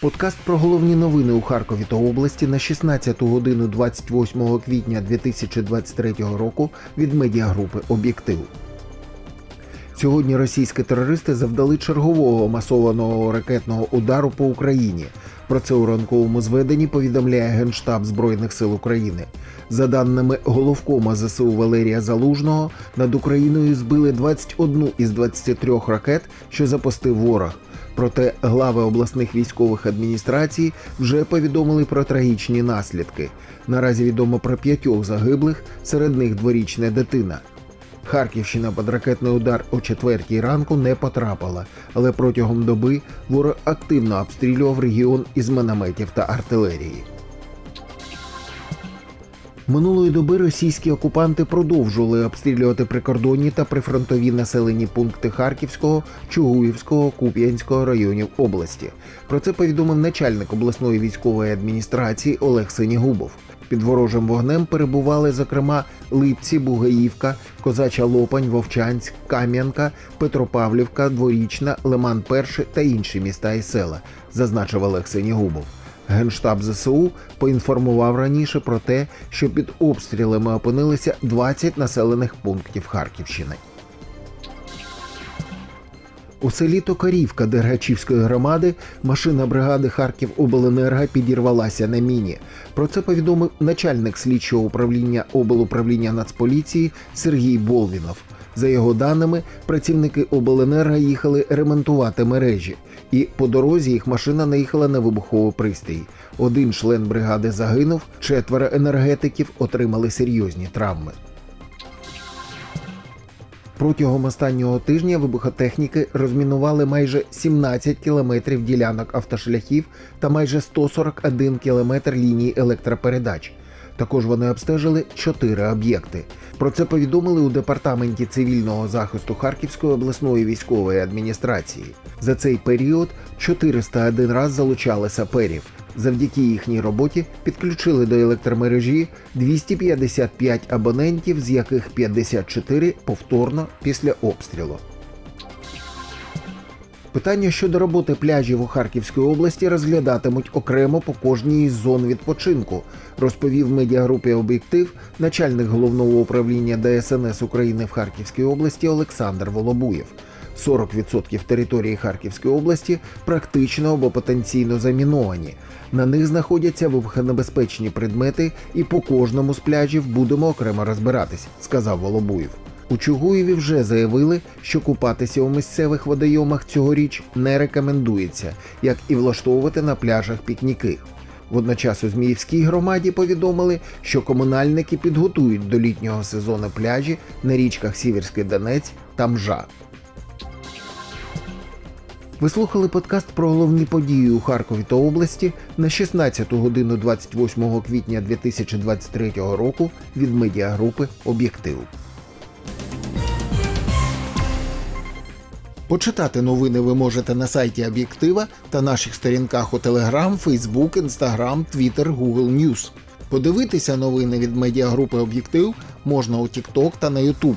Подкаст про головні новини у Харкові та області на 16 годину 28 квітня 2023 року від медіагрупи Об'єктив. Сьогодні російські терористи завдали чергового масованого ракетного удару по Україні. Про це у ранковому зведенні повідомляє Генштаб Збройних сил України. За даними головкома ЗСУ Валерія Залужного, над Україною збили 21 із 23 ракет, що запустив ворог. Проте глави обласних військових адміністрацій вже повідомили про трагічні наслідки. Наразі відомо про п'ятьох загиблих, серед них дворічна дитина. Харківщина під ракетний удар о четвертій ранку не потрапила, але протягом доби ворог активно обстрілював регіон із мінометів та артилерії. Минулої доби російські окупанти продовжували обстрілювати прикордонні та прифронтові населені пункти Харківського, Чугуївського, Куп'янського районів області. Про це повідомив начальник обласної військової адміністрації Олег Синігубов. Під ворожим вогнем перебували, зокрема, Липці, Бугаївка, Козача Лопань, Вовчанськ, Кам'янка, Петропавлівка, Дворічна, Лиман Перший та інші міста і села, зазначив Олег Синігубов. Генштаб ЗСУ поінформував раніше про те, що під обстрілами опинилися 20 населених пунктів Харківщини. У селі Токарівка Дергачівської громади машина бригади Харків Обленерго підірвалася на міні. Про це повідомив начальник слідчого управління облуправління Нацполіції Сергій Болвінов. За його даними, працівники обленерго їхали ремонтувати мережі, і по дорозі їх машина наїхала на вибуховий пристрій. Один член бригади загинув, четверо енергетиків отримали серйозні травми. Протягом останнього тижня вибухотехніки розмінували майже 17 кілометрів ділянок автошляхів та майже 141 кілометр ліній електропередач. Також вони обстежили чотири об'єкти. Про це повідомили у департаменті цивільного захисту Харківської обласної військової адміністрації. За цей період 401 раз залучали саперів. Завдяки їхній роботі підключили до електромережі 255 абонентів, з яких 54 повторно після обстрілу. Питання щодо роботи пляжів у Харківській області розглядатимуть окремо по кожній із зон відпочинку, розповів медіагрупі Об'єктив начальник головного управління ДСНС України в Харківській області Олександр Волобуєв. 40% території Харківської області практично або потенційно заміновані. На них знаходяться вибухонебезпечні предмети, і по кожному з пляжів будемо окремо розбиратись, сказав Волобуєв. У Чугуєві вже заявили, що купатися у місцевих водойомах цьогоріч не рекомендується, як і влаштовувати на пляжах пікніки. Водночас у Зміївській громаді повідомили, що комунальники підготують до літнього сезону пляжі на річках Сіверський Донець та Мжа. Ви слухали подкаст про головні події у Харкові та області на 16 годину 28 квітня 2023 року від медіагрупи Об'єктив. Почитати новини ви можете на сайті Об'єктива та наших сторінках у Telegram, Facebook, Instagram, Twitter, Google News. Подивитися новини від медіагрупи Об'єктив можна у TikTok та на YouTube.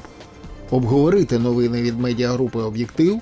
Обговорити новини від медіагрупи Об'єктив